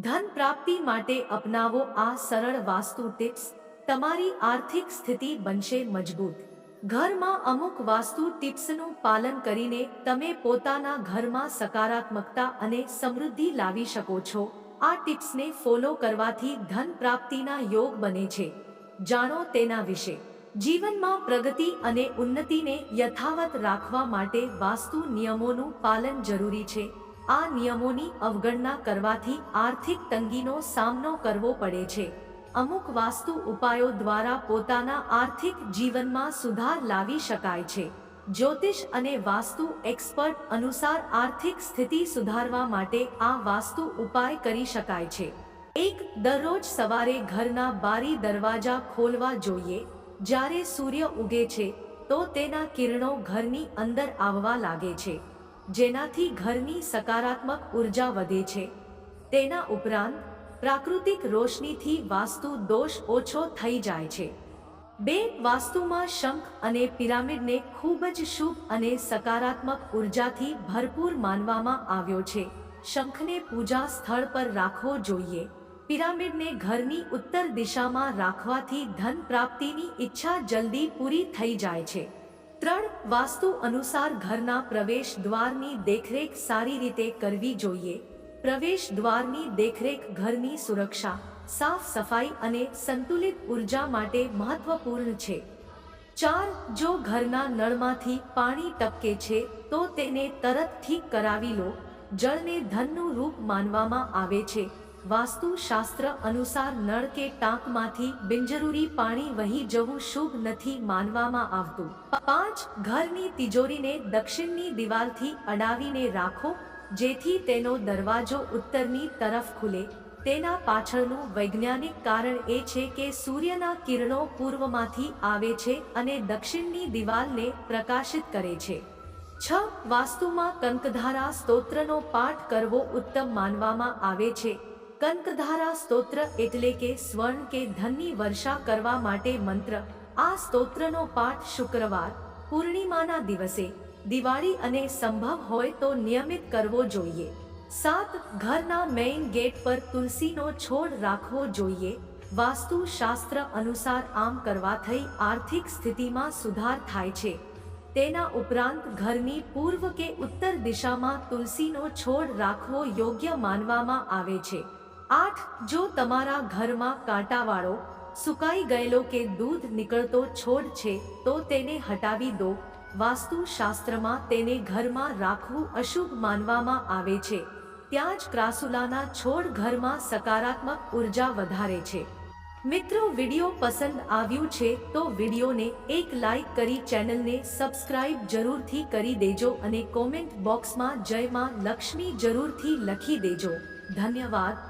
ધન પ્રાપ્તિ માટે અપનાવો આ સરળ વાસ્તુ ટિપ્સ. તમારી આર્થિક સ્થિતિ બનશે મજબૂત. ઘરમાં અમુક વાસ્તુ ટિપ્સનું પાલન કરીને તમે પોતાના ઘરમાં સકારાત્મકતા અને સમૃદ્ધિ લાવી શકો છો. આ ટિપ્સને ફોલો કરવાથી ધન પ્રાપ્તિના યોગ બને છે. જાણો તેના વિશે. જીવનમાં પ્રગતિ અને ઉન્નતિને યથાવત રાખવા માટે વાસ્તુ નિયમોનું પાલન જરૂરી છે. આ નિયમોની અવગણના કરવાથી આર્થિક તંગીનો સામનો કરવો પડે છે. અમુક વાસ્તુ ઉપાયો દ્વારા પોતાના આર્થિક જીવનમાં સુધાર લાવી શકાય છે. જ્યોતિષ અને વાસ્તુ એક્સપર્ટ અનુસાર આર્થિક સ્થિતિ સુધારવા માટે આ વાસ્તુ ઉપાય કરી શકાય છે. એક, દરરોજ સવારે ઘરના બારી દરવાજા ખોલવા જોઈએ. જ્યારે સૂર્ય ઉગે છે, તો તેના કિરણો ઘરની અંદર આવવા લાગે છે. જેનાથી ઘરની સકારાત્મક ઊર્જા વધે છે. તેના ઉપરાંત, પ્રાકૃતિક રોશનીથી વાસ્તુ દોષ ઓછો થઈ જાય છે. બે વાસ્તુમાં શંખ અને પિરામિડને ખૂબ જ શુભ અને સકારાત્મક ઉર્જાથી ભરપૂર માનવામાં આવ્યો છે. શંખને પૂજા સ્થળ પર રાખવો જોઈએ. પિરામિડને ઘરની ઉત્તર દિશામાં રાખવાથી ધન પ્રાપ્તિની ઈચ્છા જલ્દી પૂરી થઈ જાય છે. ત્રણ વાસ્તુ અનુસાર ઘરના પ્રવેશ દ્વારની દેખરેખ સારી રીતે કરવી જોઈએ. પ્રવેશ દ્વારની દેખરેખ ઘરની સુરક્ષા, સાફ સફાઈ અને સંતુલિત ઊર્જા માટે મહત્વપૂર્ણ છે. ચાર, જો ઘરના નળમાંથી પાણી ટપકે છે, તો તેને તરત ઠીક કરાવી લો. જળને ધનનું રૂપ માનવામાં આવે છે. વાસ્તુ શાસ્ત્ર અનુસાર નળ કે ટાંકમાંથી બિનજરૂરી પાણી વહી જવું શુભ નથી માનવામાં આવતું. પાંચ, ઘરની તિજોરીને દક્ષિણની દિવાલથી અડાવીને રાખો, જેથી તેનો દરવાજો ઉત્તરની તરફ ખુલે. તેના પાછળનું વૈજ્ઞાનિક કારણ એ છે કે સૂર્યના કિરણો પૂર્વમાંથી આવે છે અને દક્ષિણની દિવાલને પ્રકાશિત કરે છે. છ, વાસ્તુમાં કંકધારા સ્તોત્રનો પાઠ કરવો ઉત્તમ માનવામાં આવે છે. કંકધારા સ્તોત્ર એટલે કે સ્વર્ણ કે ધનની વર્ષા કરવા માટે મંત્ર. આ સ્તોત્રનો પાઠ શુક્રવાર, પૂર્ણિમાના દિવસે, દિવાળી અને સંભવ હોય તો નિયમિત કરવો જોઈએ. સાત, ઘરના મેઇન ગેટ પર તુલસીનો છોડ રાખવો જોઈએ. વાસ્તુ શાસ્ત્ર અનુસાર આમ કરવા થઈ આર્થિક સ્થિતિમાં સુધાર થાય છે. તેના ઉપરાંત ઘરની પૂર્વ કે ઉત્તર દિશામાં તુલસીનો છોડ રાખવો યોગ્ય માનવામાં આવે છે. આઠ, જો તમારા ઘરમાં કાંટાવાળો સુકાઈ ગયેલો કે દૂધ નીકળતો છોડ છે, તો તેને હટાવી દો. વાસ્તુશાસ્ત્રમાં તેને ઘરમાં રાખવું અશુભ માનવામાં આવે છે. ત્યાં જ ક્રાસુલાના છોડ ઘરમાં સકારાત્મક ઊર્જા વધારે છે. મિત્રો, વીડિયો પસંદ આવ્યું છે તો વિડીયોને એક લાઈક કરી ચેનલને સબસ્ક્રાઇબ જરૂરથી કરી દેજો અને કોમેન્ટ બોક્સમાં જય માં લક્ષ્મી જરૂરથી લખી દેજો. ધન્યવાદ.